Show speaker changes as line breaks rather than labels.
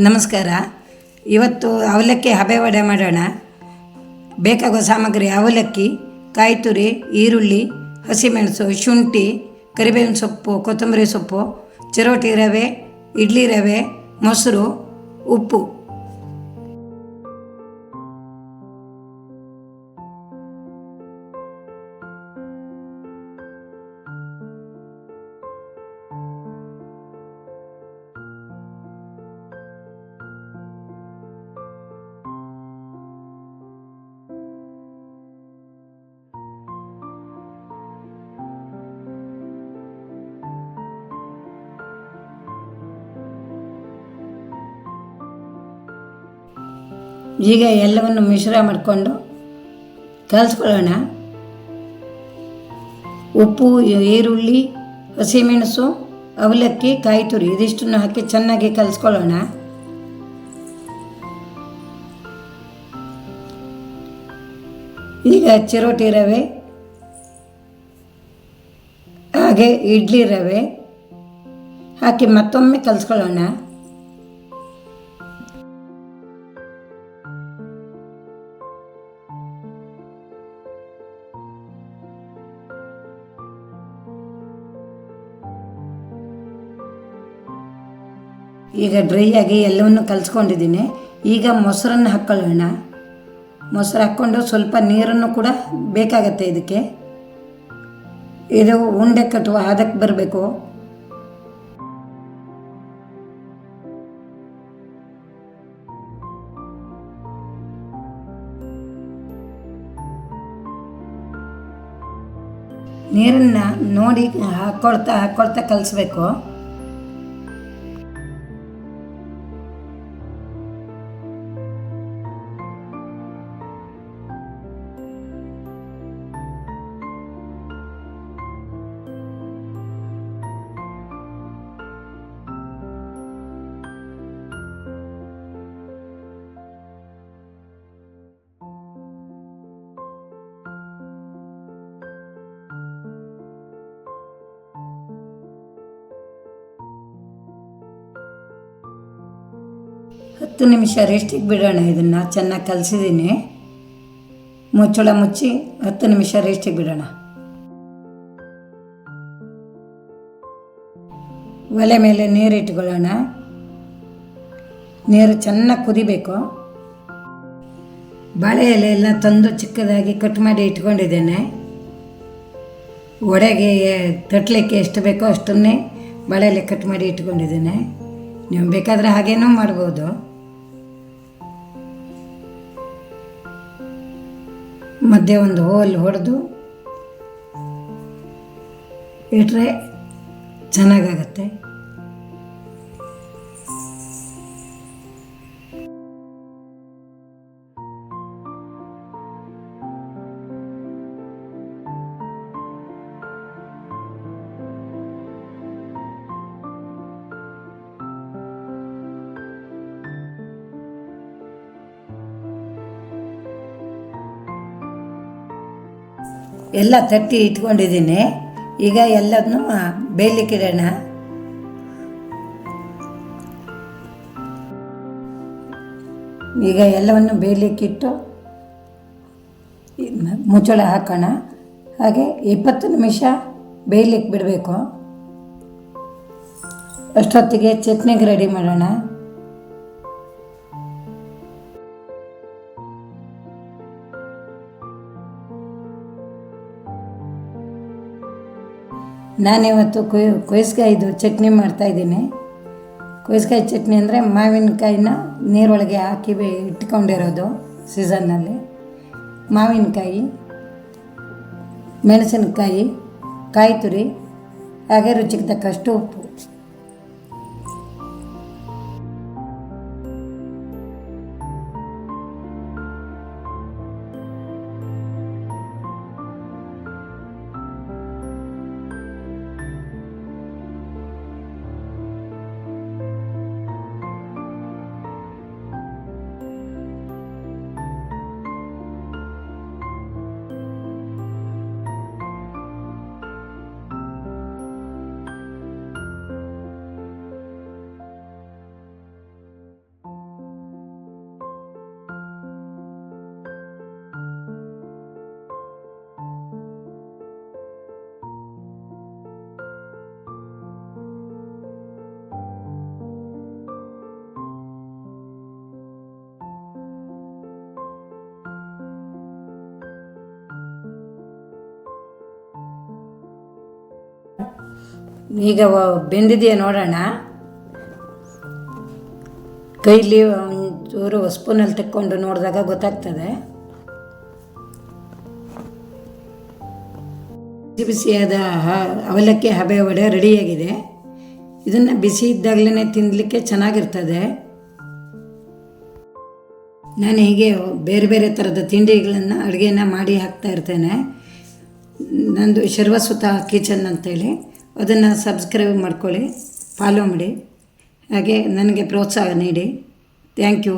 ನಮಸ್ಕಾರ. ಇವತ್ತು ಅವಲಕ್ಕಿ ಹಬೆ ವಡೆ ಮಾಡೋಣ. ಬೇಕಾಗುವ ಸಾಮಗ್ರಿ ಅವಲಕ್ಕಿ ಕಾಯಿ ತುರಿ ಈರುಳ್ಳಿ, ಹಸಿಮೆಣಸು, ಶುಂಠಿ, ಕರಿಬೇವಿನ ಸೊಪ್ಪು, ಕೊತ್ತಂಬರಿ ಸೊಪ್ಪು, ಚಿರೋಟಿ ರವೆ, ಇಡ್ಲಿ ರವೆ, ಮೊಸರು, ಉಪ್ಪು. ಈಗ ಎಲ್ಲವನ್ನು ಮಿಶ್ರ ಮಾಡಿಕೊಂಡು ಕಲಿಸ್ಕೊಳ್ಳೋಣ. ಉಪ್ಪು, ಈರುಳ್ಳಿ, ಹಸಿಮೆಣಸು, ಅವಲಕ್ಕಿ ಕಾಯಿ ತುರಿ ಇದಿಷ್ಟನ್ನು ಹಾಕಿ ಚೆನ್ನಾಗಿ ಕಲಿಸ್ಕೊಳ್ಳೋಣ. ಈಗ ಚಿರೋಟಿ ರವೆ, ಹಾಗೆ ಇಡ್ಲಿ ರವೆ ಹಾಕಿ ಮತ್ತೊಮ್ಮೆ ಕಲಿಸ್ಕೊಳ್ಳೋಣ. ಈಗ ಡ್ರೈ ಆಗಿ ಎಲ್ಲವನ್ನು ಕಲಿಸ್ಕೊಂಡಿದ್ದೀನಿ. ಈಗ ಮೊಸರನ್ನು ಹಾಕ್ಕೊಳ್ಳೋಣ ಮೊಸರು ಹಾಕ್ಕೊಂಡು ಸ್ವಲ್ಪ ನೀರನ್ನು ಕೂಡ ಬೇಕಾಗತ್ತೆ ಇದಕ್ಕೆ. ಇದು ಉಂಡೆ ಕಟ್ಟುವ ಹದಕ್ಕೆ ಬರಬೇಕು. ನೀರನ್ನು ನೋಡಿ ಹಾಕ್ಕೊಳ್ತಾ ಹಾಕ್ಕೊಳ್ತಾ ಕಲಿಸ್ಬೇಕು. ಹತ್ತು ನಿಮಿಷ ರೆಸ್ಟಿಗೆ ಬಿಡೋಣ ಇದನ್ನು. ಚೆನ್ನಾಗಿ ಕಲಸಿದ್ದೀನಿ ಮುಚ್ಚಳ ಮುಚ್ಚಿ ಹತ್ತು ನಿಮಿಷ ರೆಸ್ಟಿಗೆ ಬಿಡೋಣ. ಒಲೆ ಮೇಲೆ ನೀರು ಇಟ್ಕೊಳ್ಳೋಣ. ನೀರು ಚೆನ್ನಾಗಿ ಕುದಿಬೇಕು. ಬಾಳೆ ಎಲೆ ಎಲ್ಲ ತಂದು ಚಿಕ್ಕದಾಗಿ ಕಟ್ ಮಾಡಿ ಇಟ್ಕೊಂಡಿದ್ದೇನೆ. ಒಡೆಗೆ ತಟ್ಟಲಿಕ್ಕೆ ಎಷ್ಟು ಬೇಕೋ ಅಷ್ಟನ್ನೇ ಬಾಳೆ ಎಲೆ ಕಟ್ ಮಾಡಿ ಇಟ್ಕೊಂಡಿದ್ದೇನೆ. ನೀವು ಬೇಕಾದರೆ ಹಾಗೇನೂ ಮಾಡ್ಬೋದು. ಮಧ್ಯೆ ಒಂದು ಹೋಲ್ ಹೊಡೆದು ಇಟ್ಟರೆ ಚೆನ್ನಾಗಾಗತ್ತೆ. ಎಲ್ಲ ತಟ್ಟಿ ಇಟ್ಕೊಂಡಿದ್ದೀನಿ. ಈಗ ಎಲ್ಲದನ್ನು ಬೇಯಲಿಕ್ಕಿಡೋಣ. ಈಗ ಎಲ್ಲವನ್ನು ಬೇಯಲಿಕ್ಕಿಟ್ಟು ಮುಚ್ಚಳ ಹಾಕೋಣ. ಹಾಗೆ ಇಪ್ಪತ್ತು ನಿಮಿಷ ಬೇಯಲಿಕ್ಕೆ ಬಿಡಬೇಕು ಅಷ್ಟೊತ್ತಿಗೆ ಚಟ್ನಿಗೆ ರೆಡಿ ಮಾಡೋಣ. ನಾನಿವತ್ತು ಕೊಯ್ ಕೊಯ್ಸ್ಕಾಯಿದು ಚಟ್ನಿ ಮಾಡ್ತಾಯಿದ್ದೀನಿ. ಕೊಯ್ಸ್ಕಾಯಿ ಚಟ್ನಿ ಅಂದರೆ ಮಾವಿನಕಾಯಿನ ನೀರೊಳಗೆ ಹಾಕಿ ಇಟ್ಕೊಂಡಿರೋದು ಸೀಸನ್ನಲ್ಲಿ. ಮಾವಿನಕಾಯಿ, ಮೆಣಸಿನಕಾಯಿ ಕಾಯಿ ತುರಿ ಹಾಗೆ ರುಚಿಗೆ ತಕ್ಕಷ್ಟು ಉಪ್ಪು. ಈಗ ಬೆಂದಿದೆಯಾ ನೋಡೋಣ. ಕೈಲಿ ಒಂಚೂರು ಸ್ಪೂನಲ್ಲಿ ತೆಕ್ಕೊಂಡು ನೋಡಿದಾಗ ಗೊತ್ತಾಗ್ತದೆ. ಬಿಸಿ ಬಿಸಿಯಾದ ಅವಲಕ್ಕಿ ಹಬೆ ವಡೆ ರೆಡಿಯಾಗಿದೆ. ಇದನ್ನು ಬಿಸಿ ಇದ್ದಾಗಲೇ ತಿನ್ನಲಿಕ್ಕೆ ಚೆನ್ನಾಗಿರ್ತದೆ. ನಾನು ಹೀಗೆ ಬೇರೆ ಬೇರೆ ಥರದ ತಿಂಡಿಗಳನ್ನು ಅಡುಗೆನ ಮಾಡಿ ಹಾಕ್ತಾ ಇರ್ತೇನೆ. ನಂದು ಶರ್ವಸುತ ಕಿಚನ್ ಅಂತೇಳಿ. ಅದನ್ನು ಸಬ್ಸ್ಕ್ರೈಬ್ ಮಾಡ್ಕೊಳ್ಳಿ ಫಾಲೋ ಮಾಡಿ. ಹಾಗೆ ನನಗೆ ಪ್ರೋತ್ಸಾಹ ನೀಡಿ. Thank you